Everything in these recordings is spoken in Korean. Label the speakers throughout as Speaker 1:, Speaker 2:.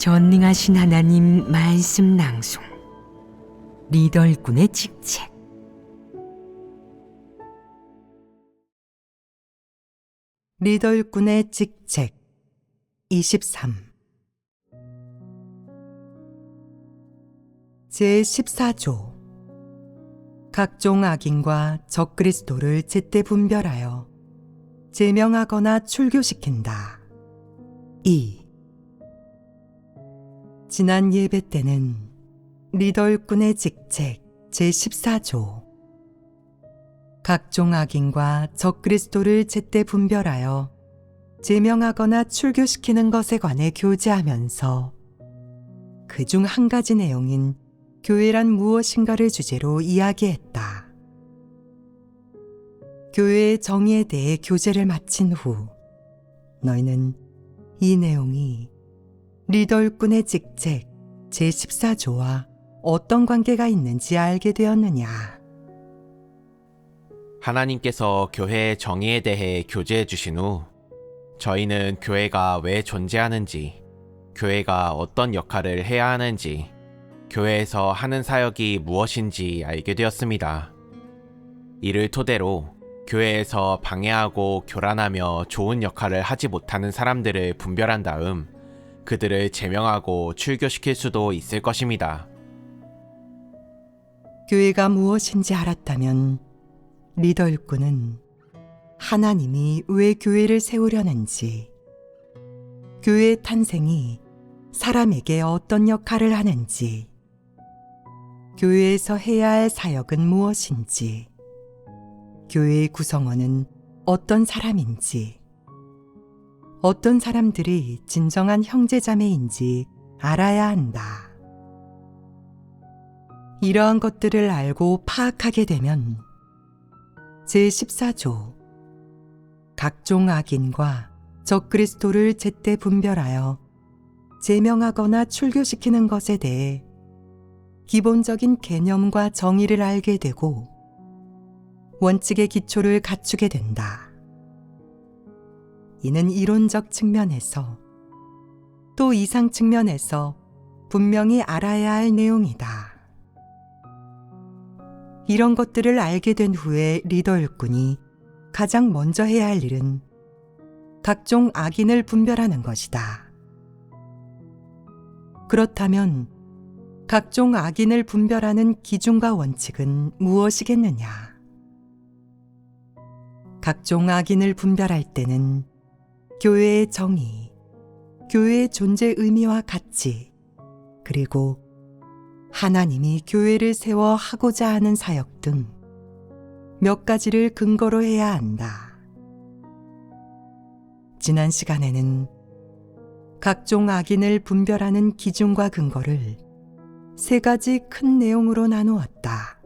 Speaker 1: 전능하신 하나님 말씀 낭송. 일꾼의 직책.
Speaker 2: 일꾼의 직책. 23 제14조. 각종 악인과 적그리스도를 제때 분별하여 제명하거나 출교시킨다. 2. 지난 예배 때는 리더 일꾼의 직책 제14조 각종 악인과 적그리스도를 제때 분별하여 제명하거나 출교시키는 것에 관해 교제하면서 그 중 한 가지 내용인 교회란 무엇인가를 주제로 이야기했다. 교회의 정의에 대해 교제를 마친 후 너희는 이 내용이 리더일꾼의 직책 제14조와 어떤 관계가 있는지 알게 되었느냐.
Speaker 3: 하나님께서 교회의 정의에 대해 교제해 주신 후 저희는 교회가 왜 존재하는지, 교회가 어떤 역할을 해야 하는지, 교회에서 하는 사역이 무엇인지 알게 되었습니다. 이를 토대로 교회에서 방해하고 교란하며 좋은 역할을 하지 못하는 사람들을 분별한 다음 그들을 제명하고 출교시킬 수도 있을 것입니다.
Speaker 2: 교회가 무엇인지 알았다면 리더 일꾼은 하나님이 왜 교회를 세우려는지, 교회의 탄생이 사람에게 어떤 역할을 하는지, 교회에서 해야 할 사역은 무엇인지, 교회의 구성원은 어떤 사람인지, 어떤 사람들이 진정한 형제자매인지 알아야 한다. 이러한 것들을 알고 파악하게 되면 제14조 각종 악인과 적그리스도를 제때 분별하여 제명하거나 출교시키는 것에 대해 기본적인 개념과 정의를 알게 되고 원칙의 기초를 갖추게 된다. 이는 이론적 측면에서 또 이상 측면에서 분명히 알아야 할 내용이다. 이런 것들을 알게 된 후에 리더 일꾼이 가장 먼저 해야 할 일은 각종 악인을 분별하는 것이다. 그렇다면 각종 악인을 분별하는 기준과 원칙은 무엇이겠느냐? 각종 악인을 분별할 때는 교회의 정의, 교회의 존재 의미와 가치, 그리고 하나님이 교회를 세워 하고자 하는 사역 등 몇 가지를 근거로 해야 한다. 지난 시간에는 각종 악인을 분별하는 기준과 근거를 세 가지 큰 내용으로 나누었다.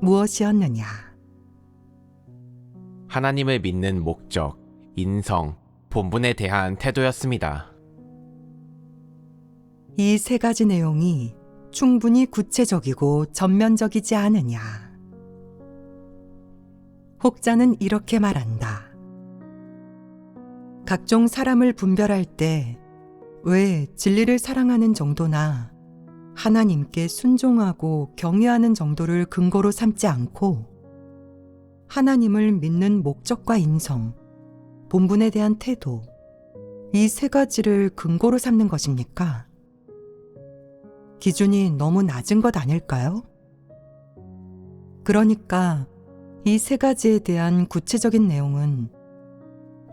Speaker 2: 무엇이었느냐?
Speaker 3: 하나님을 믿는 목적, 인성, 본분에 대한 태도였습니다.
Speaker 2: 이 세 가지 내용이 충분히 구체적이고 전면적이지 않으냐. 혹자는 이렇게 말한다. 각종 사람을 분별할 때 왜 진리를 사랑하는 정도나 하나님께 순종하고 경외하는 정도를 근거로 삼지 않고 하나님을 믿는 목적과 인성, 본분에 대한 태도, 이 세 가지를 근거로 삼는 것입니까? 기준이 너무 낮은 것 아닐까요? 그러니까 이 세 가지에 대한 구체적인 내용은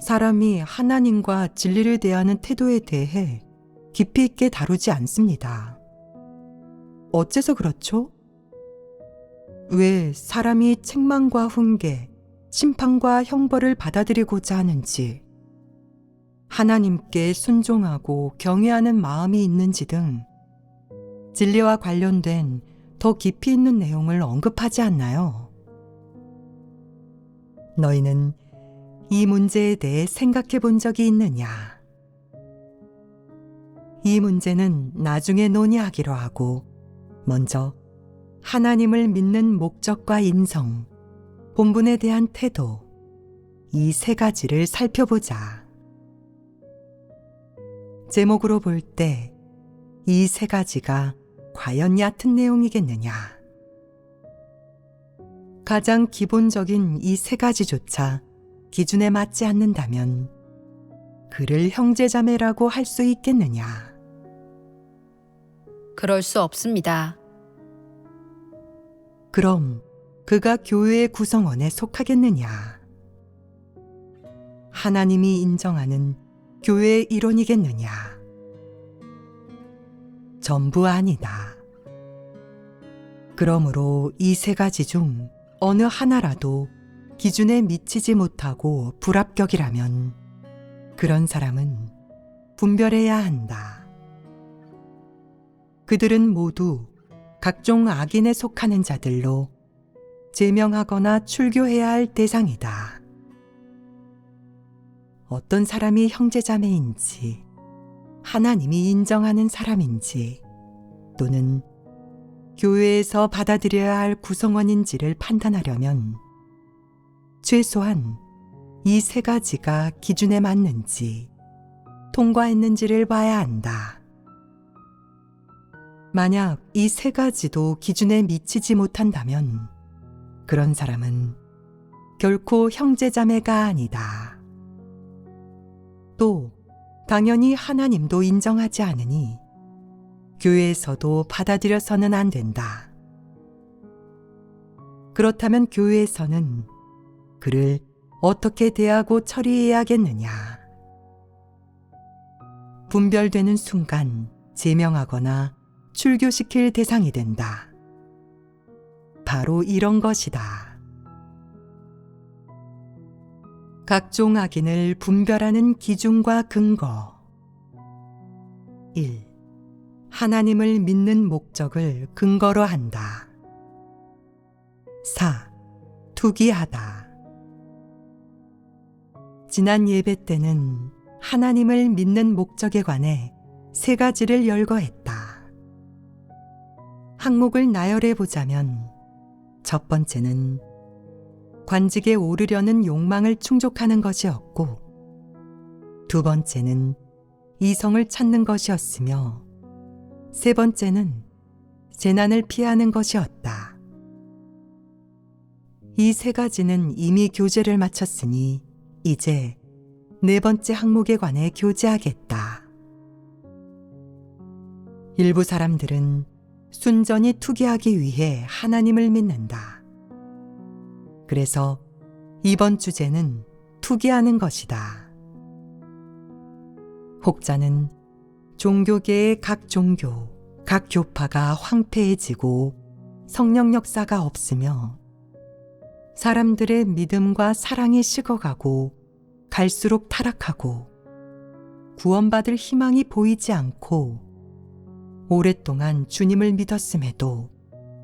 Speaker 2: 사람이 하나님과 진리를 대하는 태도에 대해 깊이 있게 다루지 않습니다. 어째서 그렇죠? 왜 사람이 책망과 훈계, 심판과 형벌을 받아들이고자 하는지, 하나님께 순종하고 경외하는 마음이 있는지 등 진리와 관련된 더 깊이 있는 내용을 언급하지 않나요? 너희는 이 문제에 대해 생각해 본 적이 있느냐? 이 문제는 나중에 논의하기로 하고, 먼저 하나님을 믿는 목적과 인성, 본분에 대한 태도, 이 세 가지를 살펴보자. 제목으로 볼 때 이 세 가지가 과연 얕은 내용이겠느냐? 가장 기본적인 이 세 가지조차 기준에 맞지 않는다면 그를 형제자매라고 할 수 있겠느냐?
Speaker 4: 그럴 수 없습니다.
Speaker 2: 그럼 그가 교회의 구성원에 속하겠느냐? 하나님이 인정하는 교회의 일원이겠느냐? 전부 아니다. 그러므로 이 세 가지 중 어느 하나라도 기준에 미치지 못하고 불합격이라면 그런 사람은 분별해야 한다. 그들은 모두 각종 악인에 속하는 자들로 제명하거나 출교해야 할 대상이다. 어떤 사람이 형제자매인지, 하나님이 인정하는 사람인지, 또는 교회에서 받아들여야 할 구성원인지를 판단하려면 최소한 이 세 가지가 기준에 맞는지 통과했는지를 봐야 한다. 만약 이 세 가지도 기준에 미치지 못한다면 그런 사람은 결코 형제자매가 아니다. 또 당연히 하나님도 인정하지 않으니 교회에서도 받아들여서는 안 된다. 그렇다면 교회에서는 그를 어떻게 대하고 처리해야겠느냐? 분별되는 순간 제명하거나 출교시킬 대상이 된다. 바로 이런 것이다. 각종 악인을 분별하는 기준과 근거. 1. 하나님을 믿는 목적을 근거로 한다. 4. 투기하다. 지난 예배 때는 하나님을 믿는 목적에 관해 세 가지를 열거했다. 항목을 나열해 보자면 첫 번째는 관직에 오르려는 욕망을 충족하는 것이었고 두 번째는 이성을 찾는 것이었으며 세 번째는 재난을 피하는 것이었다. 이 세 가지는 이미 교제를 마쳤으니 이제 네 번째 항목에 관해 교제하겠다. 일부 사람들은 순전히 투기하기 위해 하나님을 믿는다. 그래서 이번 주제는 투기하는 것이다. 혹자는 종교계의 각 종교, 각 교파가 황폐해지고 성령 역사가 없으며 사람들의 믿음과 사랑이 식어가고 갈수록 타락하고 구원받을 희망이 보이지 않고 오랫동안 주님을 믿었음에도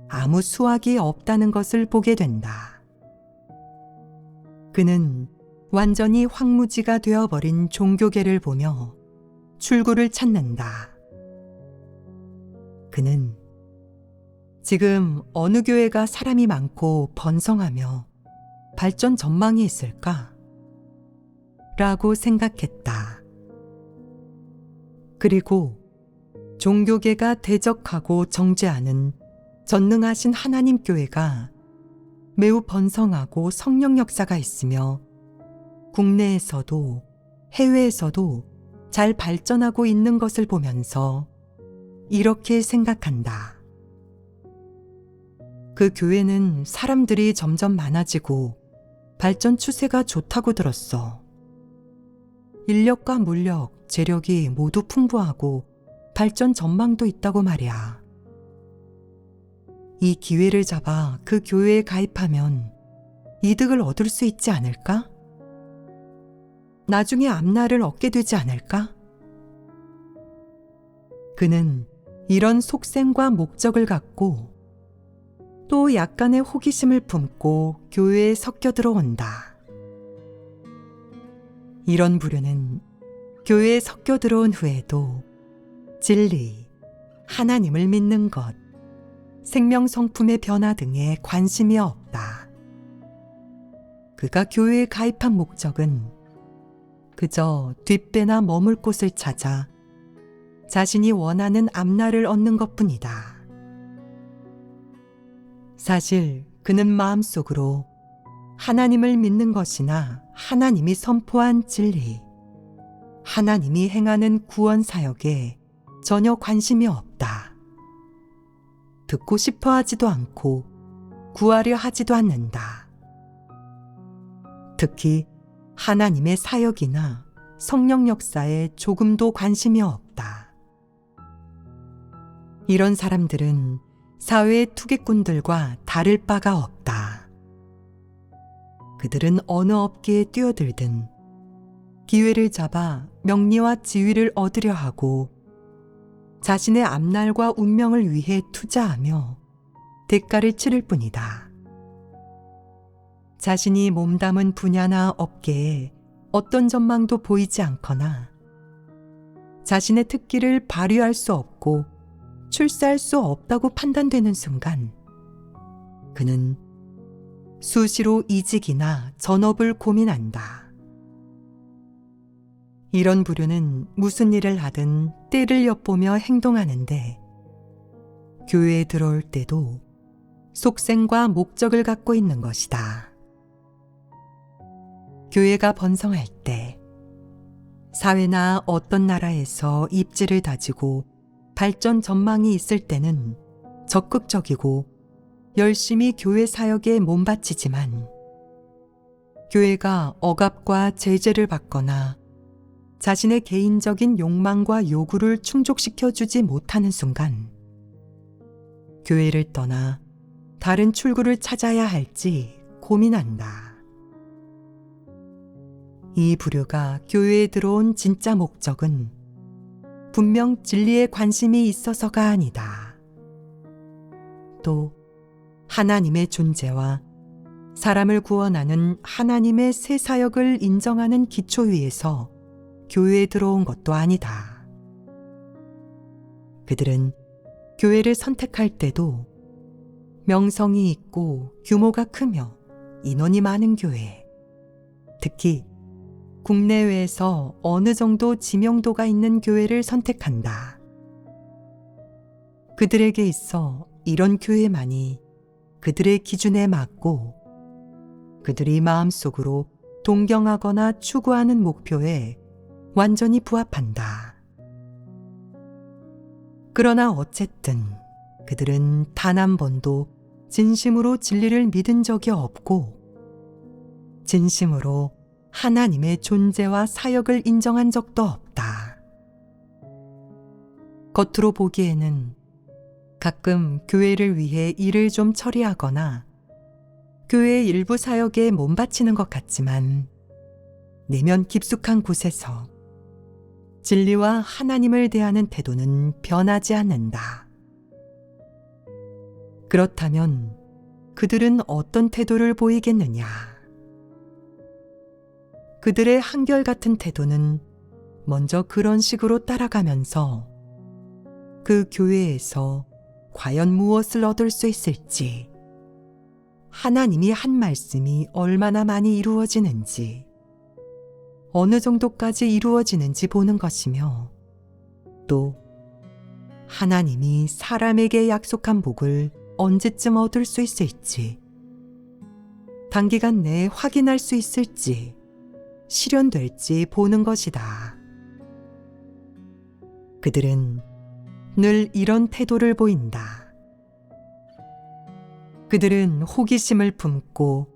Speaker 2: 아무 수확이 없다는 것을 보게 된다. 그는 완전히 황무지가 되어버린 종교계를 보며 출구를 찾는다. 그는 지금 어느 교회가 사람이 많고 번성하며 발전 전망이 있을까? 라고 생각했다. 그리고 종교계가 대적하고 정죄하는 전능하신 하나님 교회가 매우 번성하고 성령 역사가 있으며 국내에서도 해외에서도 잘 발전하고 있는 것을 보면서 이렇게 생각한다. 그 교회는 사람들이 점점 많아지고 발전 추세가 좋다고 들었어. 인력과 물력, 재력이 모두 풍부하고 발전 전망도 있다고 말이야. 이 기회를 잡아 그 교회에 가입하면 이득을 얻을 수 있지 않을까? 나중에 앞날을 얻게 되지 않을까? 그는 이런 속셈과 목적을 갖고 또 약간의 호기심을 품고 교회에 섞여 들어온다. 이런 부류는 교회에 섞여 들어온 후에도 진리, 하나님을 믿는 것, 생명 성품의 변화 등에 관심이 없다. 그가 교회에 가입한 목적은 그저 뒷배나 머물 곳을 찾아 자신이 원하는 앞날을 얻는 것 뿐이다. 사실 그는 마음속으로 하나님을 믿는 것이나 하나님이 선포한 진리, 하나님이 행하는 구원 사역에 전혀 관심이 없다. 듣고 싶어 하지도 않고 구하려 하지도 않는다. 특히 하나님의 사역이나 성령 역사에 조금도 관심이 없다. 이런 사람들은 사회의 투기꾼들과 다를 바가 없다. 그들은 어느 업계에 뛰어들든 기회를 잡아 명리와 지위를 얻으려 하고 자신의 앞날과 운명을 위해 투자하며 대가를 치를 뿐이다. 자신이 몸담은 분야나 업계에 어떤 전망도 보이지 않거나 자신의 특기를 발휘할 수 없고 출세할 수 없다고 판단되는 순간 그는 수시로 이직이나 전업을 고민한다. 이런 부류는 무슨 일을 하든 때를 엿보며 행동하는데 교회에 들어올 때도 속생과 목적을 갖고 있는 것이다. 교회가 번성할 때 사회나 어떤 나라에서 입지를 다지고 발전 전망이 있을 때는 적극적이고 열심히 교회 사역에 몸바치지만 교회가 억압과 제재를 받거나 자신의 개인적인 욕망과 요구를 충족시켜 주지 못하는 순간 교회를 떠나 다른 출구를 찾아야 할지 고민한다. 이 부류가 교회에 들어온 진짜 목적은 분명 진리에 관심이 있어서가 아니다. 또 하나님의 존재와 사람을 구원하는 하나님의 새 사역을 인정하는 기초 위에서 교회에 들어온 것도 아니다. 그들은 교회를 선택할 때도 명성이 있고 규모가 크며 인원이 많은 교회, 특히 국내외에서 어느 정도 지명도가 있는 교회를 선택한다. 그들에게 있어 이런 교회만이 그들의 기준에 맞고 그들이 마음속으로 동경하거나 추구하는 목표에 완전히 부합한다. 그러나 어쨌든 그들은 단 한 번도 진심으로 진리를 믿은 적이 없고 진심으로 하나님의 존재와 사역을 인정한 적도 없다. 겉으로 보기에는 가끔 교회를 위해 일을 좀 처리하거나 교회 일부 사역에 몸바치는 것 같지만 내면 깊숙한 곳에서 진리와 하나님을 대하는 태도는 변하지 않는다. 그렇다면 그들은 어떤 태도를 보이겠느냐? 그들의 한결같은 태도는 먼저 그런 식으로 따라가면서 그 교회에서 과연 무엇을 얻을 수 있을지, 하나님이 한 말씀이 얼마나 많이 이루어지는지, 어느 정도까지 이루어지는지 보는 것이며, 또 하나님이 사람에게 약속한 복을 언제쯤 얻을 수 있을지, 단기간 내에 확인할 수 있을지, 실현될지 보는 것이다. 그들은 늘 이런 태도를 보인다. 그들은 호기심을 품고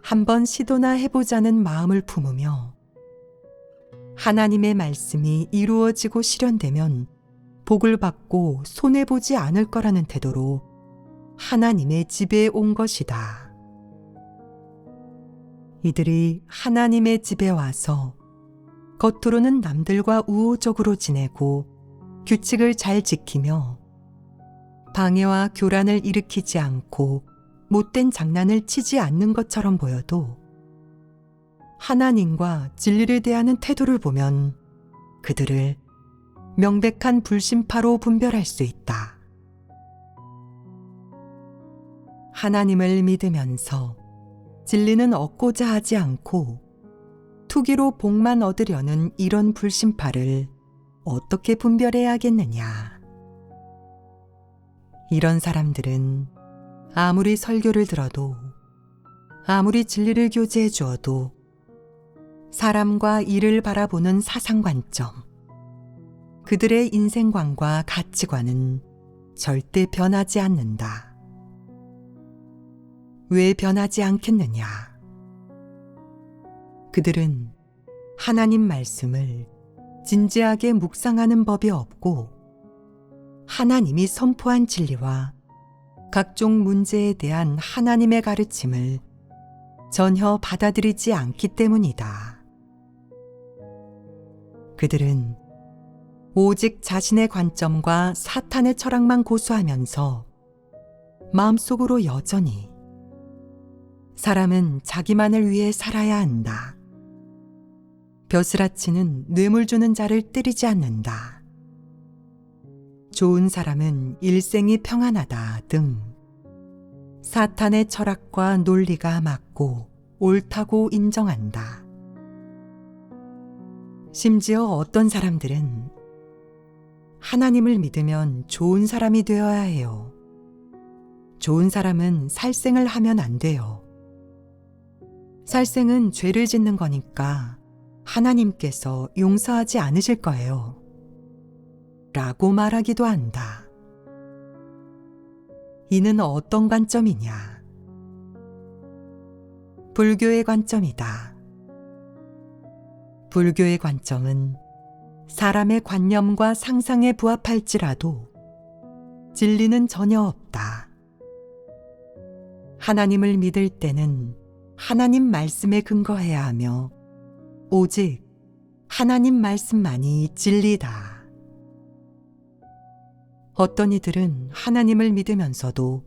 Speaker 2: 한번 시도나 해보자는 마음을 품으며 하나님의 말씀이 이루어지고 실현되면 복을 받고 손해보지 않을 거라는 태도로 하나님의 집에 온 것이다. 이들이 하나님의 집에 와서 겉으로는 남들과 우호적으로 지내고 규칙을 잘 지키며 방해와 교란을 일으키지 않고 못된 장난을 치지 않는 것처럼 보여도 하나님과 진리를 대하는 태도를 보면 그들을 명백한 불신파로 분별할 수 있다. 하나님을 믿으면서 진리는 얻고자 하지 않고 투기로 복만 얻으려는 이런 불신파를 어떻게 분별해야겠느냐? 이런 사람들은 아무리 설교를 들어도 아무리 진리를 교제해 주어도 사람과 일을 바라보는 사상 관점, 그들의 인생관과 가치관은 절대 변하지 않는다. 왜 변하지 않겠느냐? 그들은 하나님 말씀을 진지하게 묵상하는 법이 없고 하나님이 선포한 진리와 각종 문제에 대한 하나님의 가르침을 전혀 받아들이지 않기 때문이다. 그들은 오직 자신의 관점과 사탄의 철학만 고수하면서 마음속으로 여전히 사람은 자기만을 위해 살아야 한다. 벼슬아치는 뇌물 주는 자를 때리지 않는다. 좋은 사람은 일생이 평안하다 등 사탄의 철학과 논리가 맞고 옳다고 인정한다. 심지어 어떤 사람들은 하나님을 믿으면 좋은 사람이 되어야 해요. 좋은 사람은 살생을 하면 안 돼요. 살생은 죄를 짓는 거니까 하나님께서 용서하지 않으실 거예요. 라고 말하기도 한다. 이는 어떤 관점이냐? 불교의 관점이다. 불교의 관점은 사람의 관념과 상상에 부합할지라도 진리는 전혀 없다. 하나님을 믿을 때는 하나님 말씀에 근거해야 하며 오직 하나님 말씀만이 진리다. 어떤 이들은 하나님을 믿으면서도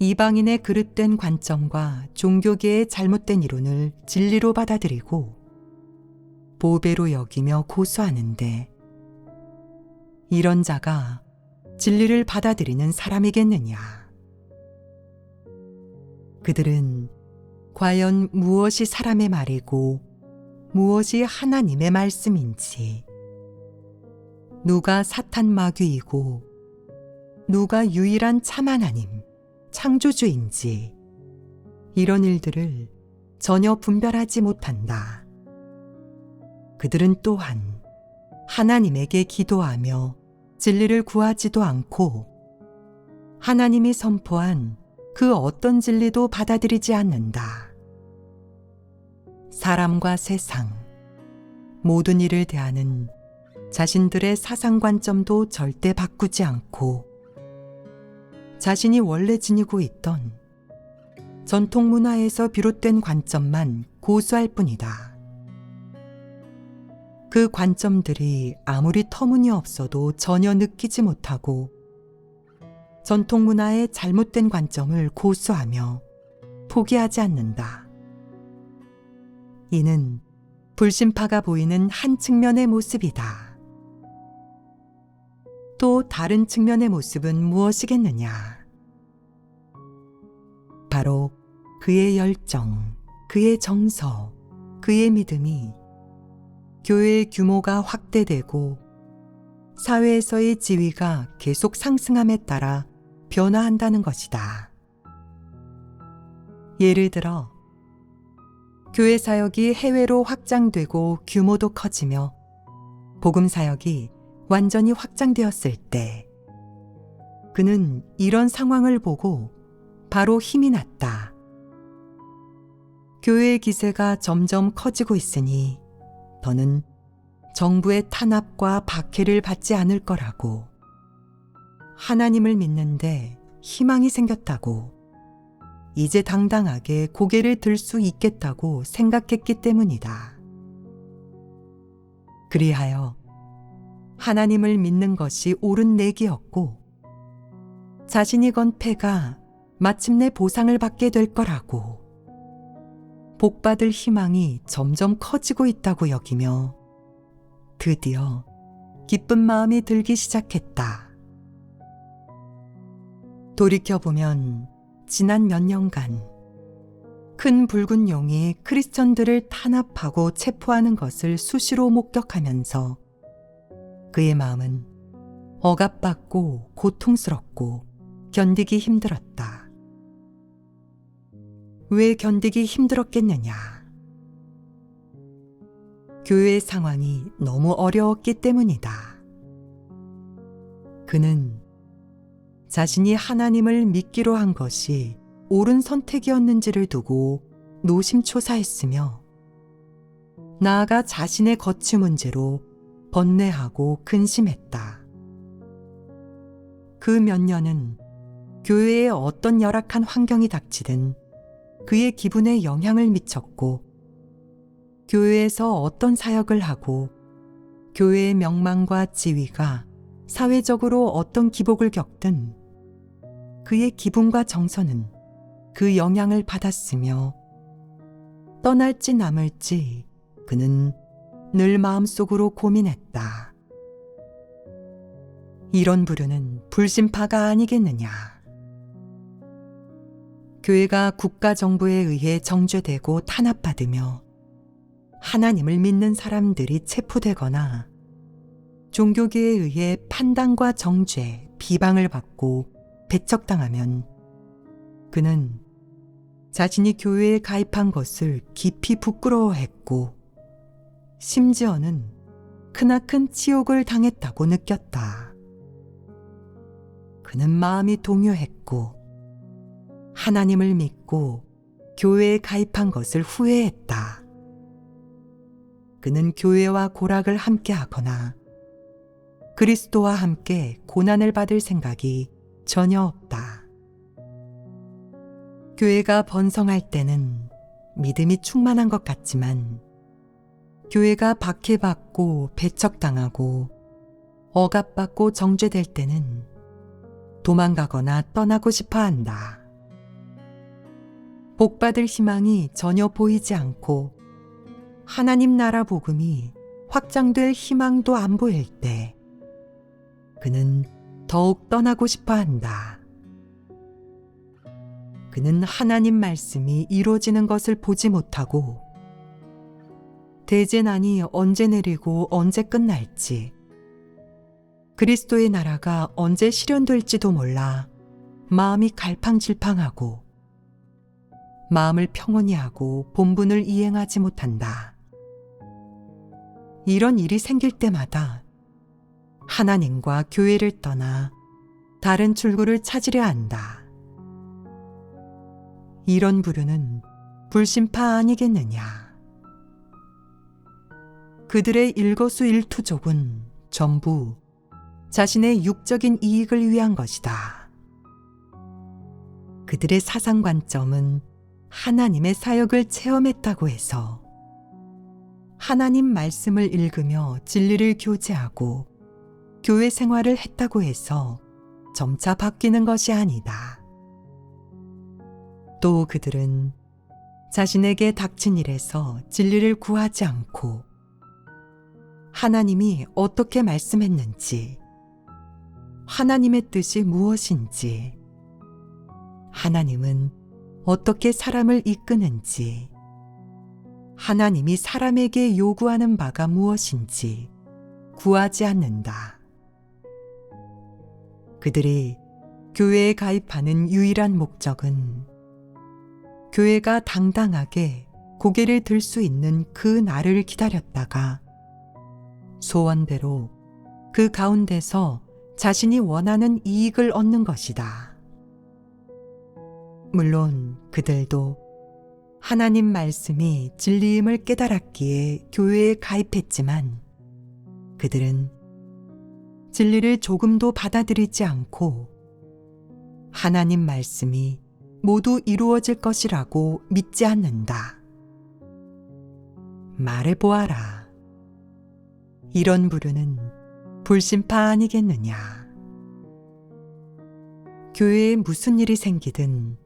Speaker 2: 이방인의 그릇된 관점과 종교계의 잘못된 이론을 진리로 받아들이고 보배로 여기며 고수하는데 이런 자가 진리를 받아들이는 사람이겠느냐? 그들은 과연 무엇이 사람의 말이고 무엇이 하나님의 말씀인지, 누가 사탄 마귀이고 누가 유일한 참 하나님, 창조주인지 이런 일들을 전혀 분별하지 못한다. 그들은 또한 하나님에게 기도하며 진리를 구하지도 않고 하나님이 선포한 그 어떤 진리도 받아들이지 않는다. 사람과 세상, 모든 일을 대하는 자신들의 사상 관점도 절대 바꾸지 않고 자신이 원래 지니고 있던 전통 문화에서 비롯된 관점만 고수할 뿐이다. 그 관점들이 아무리 터무니없어도 전혀 느끼지 못하고 전통 문화의 잘못된 관점을 고수하며 포기하지 않는다. 이는 불신파가 보이는 한 측면의 모습이다. 또 다른 측면의 모습은 무엇이겠느냐? 바로 그의 열정, 그의 정서, 그의 믿음이 교회의 규모가 확대되고 사회에서의 지위가 계속 상승함에 따라 변화한다는 것이다. 예를 들어, 교회 사역이 해외로 확장되고 규모도 커지며 복음 사역이 완전히 확장되었을 때 그는 이런 상황을 보고 바로 힘이 났다. 교회의 기세가 점점 커지고 있으니 더는 정부의 탄압과 박해를 받지 않을 거라고. 하나님을 믿는데 희망이 생겼다고. 이제 당당하게 고개를 들 수 있겠다고 생각했기 때문이다. 그리하여 하나님을 믿는 것이 옳은 내기였고 자신이 건 패가 마침내 보상을 받게 될 거라고 복받을 희망이 점점 커지고 있다고 여기며 드디어 기쁜 마음이 들기 시작했다. 돌이켜보면 지난 몇 년간 큰 붉은 용이 크리스천들을 탄압하고 체포하는 것을 수시로 목격하면서 그의 마음은 억압받고 고통스럽고 견디기 힘들었다. 왜 견디기 힘들었겠느냐? 교회의 상황이 너무 어려웠기 때문이다. 그는 자신이 하나님을 믿기로 한 것이 옳은 선택이었는지를 두고 노심초사했으며 나아가 자신의 거취 문제로 번뇌하고 근심했다. 그 몇 년은 교회에 어떤 열악한 환경이 닥치든 그의 기분에 영향을 미쳤고 교회에서 어떤 사역을 하고 교회의 명망과 지위가 사회적으로 어떤 기복을 겪든 그의 기분과 정서는 그 영향을 받았으며 떠날지 남을지 그는 늘 마음속으로 고민했다. 이런 부류는 불신파가 아니겠느냐. 교회가 국가정부에 의해 정죄되고 탄압받으며 하나님을 믿는 사람들이 체포되거나 종교계에 의해 판단과 정죄, 비방을 받고 배척당하면 그는 자신이 교회에 가입한 것을 깊이 부끄러워했고 심지어는 크나큰 치욕을 당했다고 느꼈다. 그는 마음이 동요했고 하나님을 믿고 교회에 가입한 것을 후회했다. 그는 교회와 고락을 함께 하거나 그리스도와 함께 고난을 받을 생각이 전혀 없다. 교회가 번성할 때는 믿음이 충만한 것 같지만 교회가 박해받고 배척당하고 억압받고 정죄될 때는 도망가거나 떠나고 싶어 한다. 복받을 희망이 전혀 보이지 않고 하나님 나라 복음이 확장될 희망도 안 보일 때 그는 더욱 떠나고 싶어 한다. 그는 하나님 말씀이 이루어지는 것을 보지 못하고 대재난이 언제 내리고 언제 끝날지 그리스도의 나라가 언제 실현될지도 몰라 마음이 갈팡질팡하고 마음을 평온히 하고 본분을 이행하지 못한다. 이런 일이 생길 때마다 하나님과 교회를 떠나 다른 출구를 찾으려 한다. 이런 부류는 불신파 아니겠느냐. 그들의 일거수일투족은 전부 자신의 육적인 이익을 위한 것이다. 그들의 사상 관점은 하나님의 사역을 체험했다고 해서 하나님 말씀을 읽으며 진리를 교제하고 교회 생활을 했다고 해서 점차 바뀌는 것이 아니다. 또 그들은 자신에게 닥친 일에서 진리를 구하지 않고 하나님이 어떻게 말씀했는지, 하나님의 뜻이 무엇인지, 하나님은 어떻게 사람을 이끄는지, 하나님이 사람에게 요구하는 바가 무엇인지 구하지 않는다. 그들이 교회에 가입하는 유일한 목적은 교회가 당당하게 고개를 들 수 있는 그 날을 기다렸다가 소원대로 그 가운데서 자신이 원하는 이익을 얻는 것이다. 물론 그들도 하나님 말씀이 진리임을 깨달았기에 교회에 가입했지만 그들은 진리를 조금도 받아들이지 않고 하나님 말씀이 모두 이루어질 것이라고 믿지 않는다. 말해보아라. 이런 부류는 불신파 아니겠느냐. 교회에 무슨 일이 생기든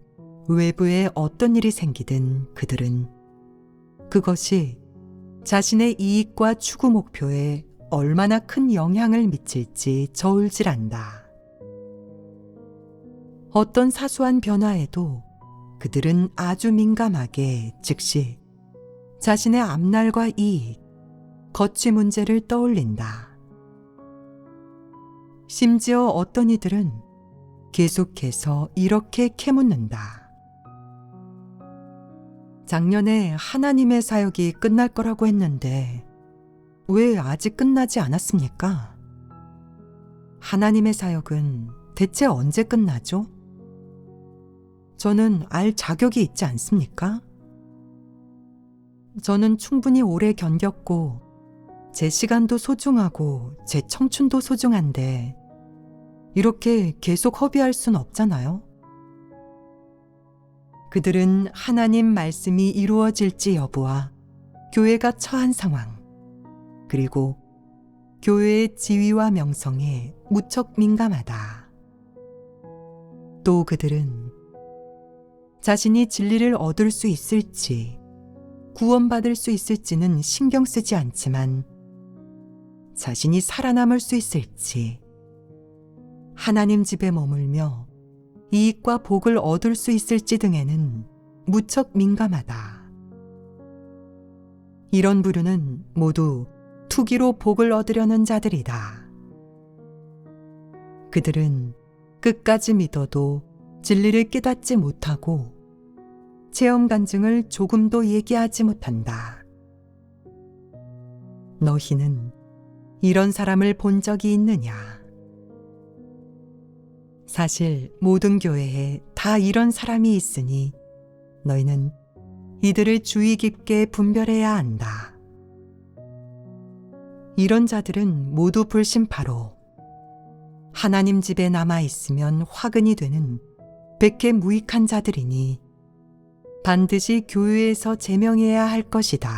Speaker 2: 외부에 어떤 일이 생기든 그들은 그것이 자신의 이익과 추구 목표에 얼마나 큰 영향을 미칠지 저울질한다. 어떤 사소한 변화에도 그들은 아주 민감하게 즉시 자신의 앞날과 이익, 거취 문제를 떠올린다. 심지어 어떤 이들은 계속해서 이렇게 캐묻는다. 작년에 하나님의 사역이 끝날 거라고 했는데 왜 아직 끝나지 않았습니까? 하나님의 사역은 대체 언제 끝나죠? 저는 알 자격이 있지 않습니까? 저는 충분히 오래 견뎠고 제 시간도 소중하고 제 청춘도 소중한데 이렇게 계속 허비할 순 없잖아요. 그들은 하나님 말씀이 이루어질지 여부와 교회가 처한 상황, 그리고 교회의 지위와 명성에 무척 민감하다. 또 그들은 자신이 진리를 얻을 수 있을지, 구원받을 수 있을지는 신경 쓰지 않지만 자신이 살아남을 수 있을지, 하나님 집에 머물며 이익과 복을 얻을 수 있을지 등에는 무척 민감하다. 이런 부류는 모두 투기로 복을 얻으려는 자들이다. 그들은 끝까지 믿어도 진리를 깨닫지 못하고 체험 간증을 조금도 얘기하지 못한다. 너희는 이런 사람을 본 적이 있느냐? 사실 모든 교회에 다 이런 사람이 있으니 너희는 이들을 주의 깊게 분별해야 한다. 이런 자들은 모두 불신파로 하나님 집에 남아 있으면 화근이 되는 백해 무익한 자들이니 반드시 교회에서 제명해야 할 것이다.